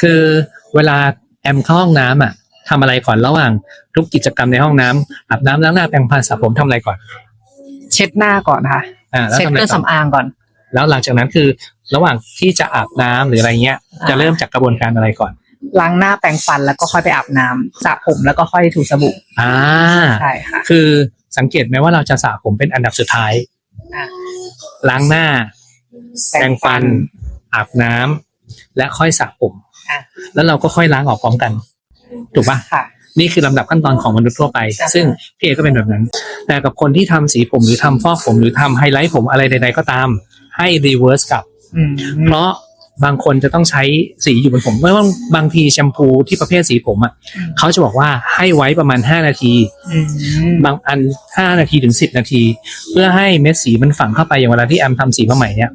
คือเวลาแอมเข้าห้องน้ำอะทำอะไรก่อนระหว่างทุกกิจกรรมในห้องน้ำอาบน้ำล้างหน้าแปรงฟันสระผมทำอะไรก่อนเช็ดหน้าก่อนค่ะ อ่าแล้วเช็ดทำอะเคไรรื่องต่อสำอางก่อน แล้วหลังจากนั้นคือระหว่างที่จะอาบน้ำหรืออะไรเงี้ย อ่า จะเริ่มจากกระบวนการอะไรก่อน ล้างหน้าแปรงฟันแล้วก็ค่อยไปอาบน้ำสระผมแล้วก็ค่อยถูสบู่อ่า ใช่ค่ะ คือสังเกตไหมว่าเราจะสระผมเป็นอันดับสุดท้าย อะ ล้างหน้าแปรงฟัน อาบน้ำและค่อยสระผมอะ แล้วเราก็ค่อยล้างออกพร้อมกัน ถูกปะค่ะนี่คือลำดับขั้นตอนของมนุษย์ทั่วไปจ้ะซึ่งพี่เอก็เป็นแบบนั้น แต่กับคนที่ทำสีผมหรือทำฟอกผมหรือทำไฮไลท์ผมอะไรใดๆก็ตาม ให้รีเวิร์สกลับอืมเพราะบางคนจะต้องใช้สีอยู่บนผมไม่ว่าบางทีแชมพูที่ประเภทสีผมอะเขาจะบอกว่าให้ไว้ประมาณ 5 นาทีอืมบางอัน 5 นาทีถึง 10 นาที เพื่อให้เม็ดสีมันฝังเข้าไปอย่างเวลาที่แอมทำสีมาใหม่เนี่ย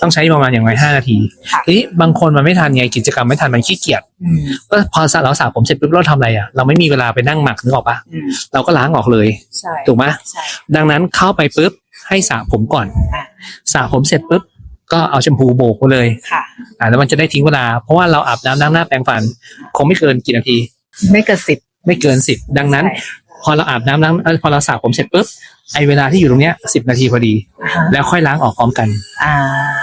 ต้องใช้ประมาณอย่างไร5นาทีค่ะ ทีนี้บางคนมันไม่ทันไงกิจกรรมไม่ทันมันขี้เกียจอืมก็พอสระเราสระผมเสร็จปุ๊บเราทำอะไรอะเราไม่มีเวลาไปนั่งหมักนึกออกปะอืมเราก็ล้างออกเลยใช่ถูกไหมใช่ ดังนั้นเข้าไปปุ๊บให้สระผมก่อนอะ สระผมเสร็จปุ๊บก็เอาแชมพูโบกไปเลยค่ะ อ่าแล้วมันจะได้ทิ้งเวลา เพราะว่าเราอาบน้ำล้างหน้าแปรงฟัน คงไม่เกินกี่นาที ไม่เกินสิบไม่เกินสิบดังนั้น ใช่ พอเราอาบน้ำล้างเอ้ยพอเราสระผมเสร็จปุ๊บไอเวลาที่อยู่ตรงเนี้ยสิบนาทีพอดี อ่าฮะแล้วค่อยล้างออกพร้อมกันอ่า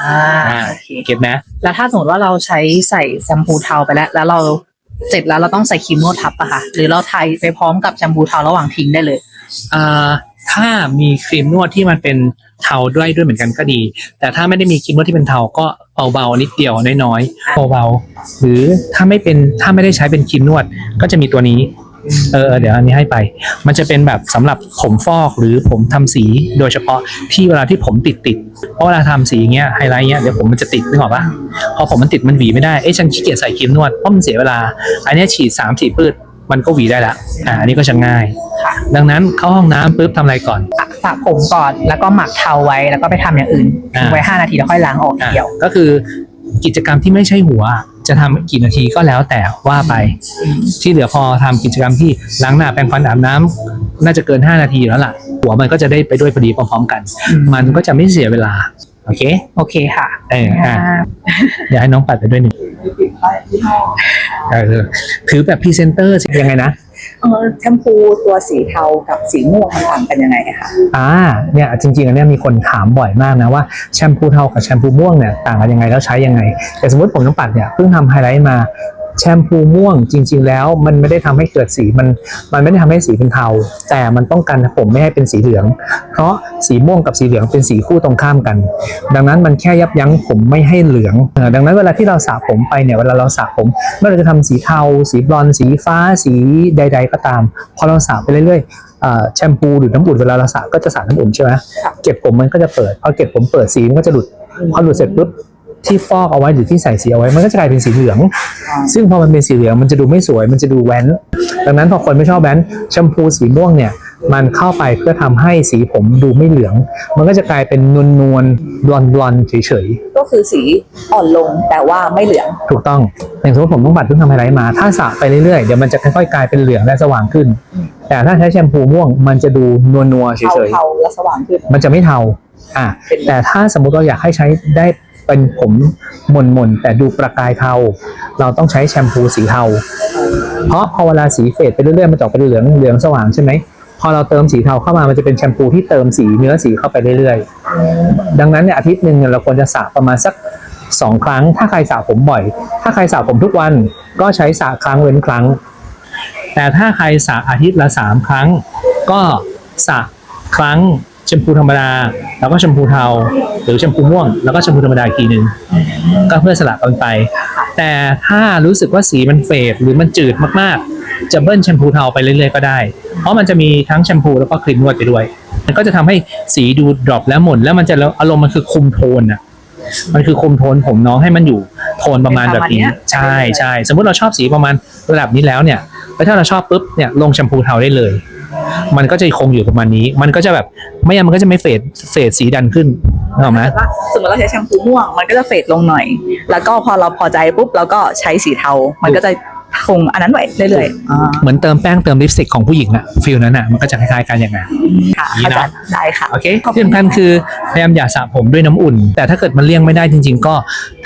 อ่าโอเคเก็ตไหมแล้วถ้าสมมติว่าเราใช้ใส่แชมพูเทาไปแล้ว แล้วเราเสร็จแล้วเราต้องใส่ครีมนวดทับอะค่ะ หรือเราไทยไปพร้อมกับแชมพูเทาระหว่างทิ้งได้เลย อ่าถ้ามีครีมนวดที่มันเป็นเทาด้วยด้วยเหมือนกันก็ดี แต่ถ้าไม่ได้มีครีมนวดที่เป็นเทาก็เบาๆนิดเดียวน้อยๆเบาๆหรือถ้าไม่เป็นถ้าไม่ได้ใช้เป็นครีมนวดก็จะมีตัวนี้ เออเออเดี๋ยวอันนี้ให้ไป มันจะเป็นแบบสำหรับผมฟอกหรือผมทำสีโดยเฉพาะที่เวลาที่ผมติดติดๆเพราะเวลาทำสีอย่างเงี้ยไฮไลท์เงี้ยเดี๋ยวผมมันจะติดนึกออกปะพอผมมันติดมันหวีไม่ได้เอ้ฉันขี้เกียจใส่ครีมนวดเพราะมันเสียเวลา อันเนี้ยฉีดสามฉีดปืดมันก็หวีได้ละอ่าอันนี้ก็จะง่ายค่ะดังนั้นเข้าห้องน้ำปุ๊บทำอะไรก่อนสระผมก่อนแล้วก็หมักเทาไว้แล้วก็ไปทำอย่างอื่นอ่าทิ้งไว้ห้านาทีแล้วค่อยล้างออกทีอะเดียว ก็คือ กิจกรรมที่ไม่ใช่หัว จะทำกี่นาทีก็แล้วแต่ว่าไป ที่เหลือพอทำกิจกรรมที่ล้างหน้าแปรงฟันอาบน้ำน่าจะเกิน 5 นาทีแล้วล่ะ หัวมันก็จะได้ไปด้วยพอดีพร้อมๆกันอืมมันก็จะไม่เสียเวลา โอเค โอเคค่ะ เอออะเดี๋ยวให้น้องปัดไปด้วยหนึ่งเออถือแบบพรีเซนเตอร์สิยังไงนะเออ แชมพูตัวสีเทากับสีม่วงมันต่างกันยังไงคะอ่าเนี่ยจริงๆอันเนี้ยมีคนถามบ่อยมากนะว่าแชมพูเทากับแชมพูม่วงเนี่ยต่างกันยังไงแล้วใช้ยังไงแต่สมมติผมน้ำปัดเนี่ยเพิ่งทำไฮไลท์มา แชมพูม่วงจริง ๆ แล้ว มันไม่ได้ทำให้เกิดสีมันมันไม่ได้ทำให้สีเป็นเทา แต่มันต้องการผมไม่ให้เป็นสีเหลือง เพราะสีม่วงกับสีเหลืองเป็นสีคู่ตรงข้ามกัน ดังนั้นมันแค่ยับยั้งผมไม่ให้เหลืองเออดังนั้นเวลาที่เราสระผมไปเนี่ยเวลาเราสระผมไม่ว่าเราจะทำสีเทา สีบลอนด์สีฟ้าสีใด ๆ ก็ตามพอเราสระไปเรื่อยๆอ่าแชมพูหรือน้ำอุ่นเวลาเราสระก็จะสระน้ำอุ่นใช่ไหมเก็บผมมันก็จะเปิดพอเก็บผมเปิดสีมันก็จะหลุดพอหลุดเสร็จปุ๊บ ที่ฟอกเอาไว้หรือที่ใส่สีเอาไว้มันก็จะกลายเป็นสีเหลือง ซึ่งพอมันเป็นสีเหลืองมันจะดูไม่สวย มันจะดูแว้น ดังนั้นพอคนไม่ชอบแว้นแชมพูสีม่วงเนี่ยมันเข้าไปเพื่อทำให้สีผมดูไม่เหลือง มันก็จะกลายเป็นนวลนวลบลอนบลอนเฉยก็คือสีอ่อนลงแต่ว่าไม่เหลืองๆถูกต้อง อย่างสมมติผมต้องบัดเพิ่งทำไฮไลท์มา ถ้าสระไปเรื่อยๆ เดี๋ยวมันจะค่อยๆกลายเป็นเหลืองและสว่างขึ้น แต่ถ้าใช้แชมพูม่วง มันจะดูนวลนัวๆเฉเทายเทาและสว่างขึ้นๆมันจะไม่เทา อะเป็นแต่ถ้าสมมุติเราอยากให้ใช้ได้ เป็นผมหม่นๆแต่ดูประกายเทาเราต้องใช้แชมพูสีเทาเพราะพอเวลาสีเฟดไปเรื่อยๆมันจะออกเป็นเหลืองเหลืองสว่างใช่ไหมพอเราเติมสีเทาเข้ามามันจะเป็นแชมพูที่เติมสีเนื้อสีเข้าไปเรื่อยๆ ดังนั้นเนี่ยอาทิตย์หนึ่งเราควรจะสระประมาณสักสองครั้ง ถ้าใครสระผมบ่อย ถ้าใครสระผมทุกวันก็ใช้สระครั้งเว้นครั้ง แต่ถ้าใครสระอาทิตย์ละสามครั้ง ก็สระครั้ง ชมพูธรรมดา แล้วก็แชมพูเทา หรือแชมพูม่วง แล้วก็แชมพูธรรมดาอีกทีหนึ่งก็เพื่อสลับกันไป แต่ถ้ารู้สึกว่าสีมันเฟดหรือมันจืดมากๆ จะเบิ้ลแชมพูเทาไปเรื่อยๆก็ได้ เพราะมันจะมีทั้งแชมพูแล้วก็ครีมนวดไปด้วย มันก็จะทำให้สีดูดรอปและหม่นแล้วมันจะอารมณ์มันคือคุมโทนอะมันคือคุมโทนผมน้องให้มันอยู่โทนประมาณแบบนี้เป็นประมาณเนี้ยใช่ใช่สมมติเราชอบสีประมาณระดับนี้แล้วเนี่ยแล้วถ้าเราชอบปุ๊บเนี่ยลงแชมพูเทาได้เลย มันก็จะคงอยู่ประมาณนี้ มันก็จะแบบไม่งั้นมันก็จะไม่เฟดเฟดสีดันขึ้นนึกออกไหมว่าสมมติเราใช้แชมพูม่วง มันก็จะเฟดลงหน่อย แล้วก็พอเราพอใจปุ๊บเราก็ใช้สีเทา มันก็จะ คงอันนั้นไว้เรื่อยๆอ่าเหมือนเติมแป้งเติมลิปสติกของผู้หญิงอะฟิลนั้นอะมันก็จะคล้ายๆกันอย่างนั้น ค่ะนี่เข้านะใจได้ค่ะ โอเคที่สำคัญคือพยายามอย่าสระผมด้วยน้ำอุ่น แต่ถ้าเกิดมันเลี่ยงไม่ได้จริง ๆ ก็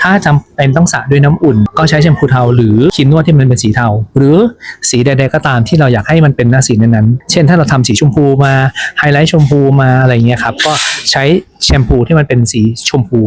ถ้าจำเป็นต้องสระด้วยน้ำอุ่น ก็ใช้แชมพูเทาหรือครีมนวดที่มันเป็นสีเทา หรือสีใดๆก็ตามที่เราอยากให้มันเป็นหน้าสีนั้นๆเช่นถ้าเราทำสีชมพูมาไฮไลท์ชมพูมาอะไรเงี้ยครับก็ใช้แชมพูที่มันเป็นสีชมพู